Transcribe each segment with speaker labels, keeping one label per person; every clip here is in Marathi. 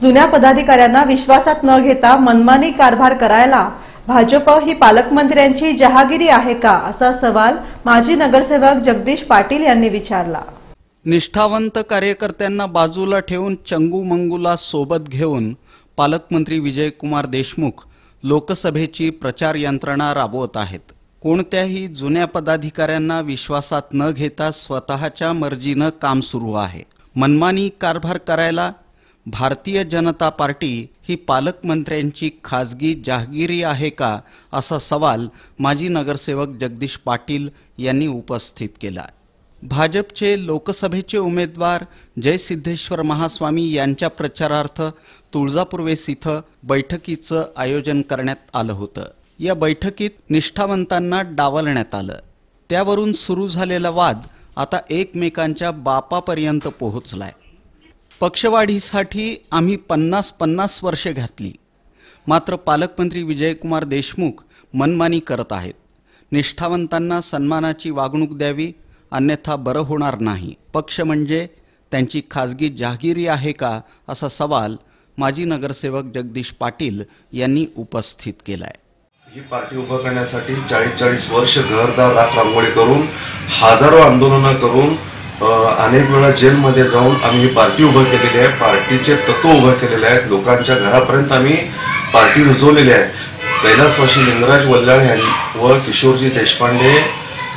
Speaker 1: जुन्या पदाधिकाऱ्यांना विश्वासात न घेता मनमानी कारभार करायला भाजप ही पालकमंत्र्यांची जहागिरी आहे का असा सवाल माजी नगरसेवक जगदीश पाटील यांनी विचारला.
Speaker 2: निष्ठावंत कार्यकर्त्यांना बाजूला ठेवून चंगू मंगूला सोबत घेऊन पालकमंत्री विजयकुमार देशमुख लोकसभेची प्रचार यंत्रणा राबवत आहेत. कोणत्याही जुन्या पदाधिकाऱ्यांना विश्वासात न घेता स्वतःच्या मर्जीनं काम सुरू आहे. मनमानी कारभार करायला भारतीय जनता पार्टी ही पालकमंत्र्यांची खाजगी जहागिरी आहे का असा सवाल माजी नगरसेवक जगदीश पाटील यांनी उपस्थित केला. भाजपचे लोकसभेचे उमेदवार जयसिद्धेश्वर महास्वामी यांच्या प्रचारार्थ तुळजापूर्वेस इथं बैठकीचं आयोजन करण्यात आलं होतं. या बैठकीत निष्ठावंतांना डावलण्यात आलं. त्यावरून सुरू झालेला वाद आता एकमेकांच्या बापापर्यंत पोहोचलाय. पक्षवाढीसाठी आम्ही पन्नास पन्नास वर्षे घातली. मात्र पालकमंत्री विजयकुमार देशमुख मनमानी करत आहेत. निष्ठावंतांना सन्मानाची वागणूक द्यावी अन्यथा बरं होणार नाही. पक्ष म्हणजे त्यांची खाजगी जहागिरी आहे का असा सवाल माजी नगरसेवक जगदीश पाटील यांनी उपस्थित केलाय.
Speaker 3: ही पार्टी उभं करण्यासाठी चाळीस चाळीस वर्ष घरदार राख रांगोळी करून हजारो आंदोलनं करून अनेक वेळा जेलमध्ये जाऊन आम्ही ही पार्टी उभं केलेली आहे. पार्टीचे तत्व उभं केलेले आहेत. लोकांच्या घरापर्यंत आम्ही पार्टी रुजवलेली आहे. कैलासवासी लिंगराज वल्लाळ यां- व किशोरजी देशपांडे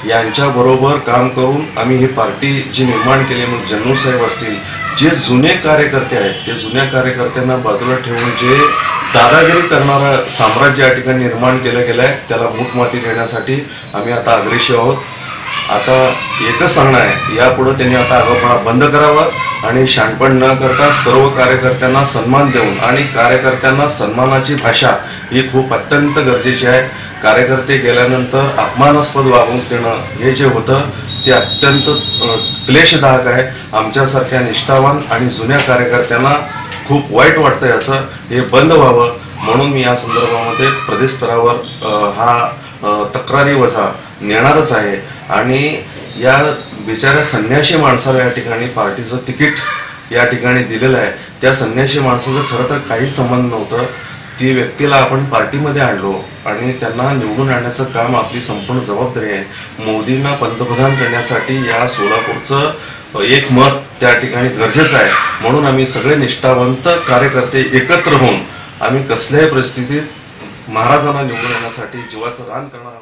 Speaker 3: यांच्याबरोबर काम करून आम्ही ही पार्टी जी निर्माण केली मग जन्नू साहेब असतील जे जुने कार्यकर्ते आहेत ते जुन्या कार्यकर्त्यांना बाजूला ठेवून जे दादागिरी करणारं साम्राज्य या ठिकाणी निर्माण केलं गेलं आहे त्याला मूठमाती देण्यासाठी आम्ही आता अग्रेशी आहोत. आता एकच सांगणं आहे यापुढे त्यांनी आता आगाऊपणा बंद करावा आणि शाणपण न करता सर्व कार्यकर्त्यांना सन्मान देऊन आणि कार्यकर्त्यांना सन्मानाची भाषा ही खूप अत्यंत गरजेची आहे. कार्यकर्ते गेल्यानंतर अपमानास्पद वागणूक देणं हे जे होतं ते अत्यंत क्लेशदायक आहे. आमच्यासारख्या निष्ठावान आणि जुन्या कार्यकर्त्यांना खूप वाईट वाटतंय असं हे बंद व्हावं. म्हणून मी या संदर्भामध्ये प्रदेश स्तरावर हा तक्रारी वजा नेणारच आहे. आणि या बिचाऱ्या संन्याशी माणसाला या ठिकाणी पार्टीचं तिकीट या ठिकाणी दिलेलं आहे. त्या संन्याशी माणसाचं खरं तर काही संबंध नव्हतं. ती व्यक्तीला आपण पार्टीमध्ये आणलो आणि त्यांना निवडून आणण्याचं काम आपली संपूर्ण जबाबदारी आहे. मोदींना पंतप्रधान करण्यासाठी या सोलापूरचं एक मत त्या ठिकाणी गरजेचं आहे. म्हणून आम्ही सगळे निष्ठावंत कार्यकर्ते एकत्र होऊन आम्ही कसल्याही परिस्थितीत महाराजांना निवडून आणण्यासाठी जीवाचं रान करणार आहोत.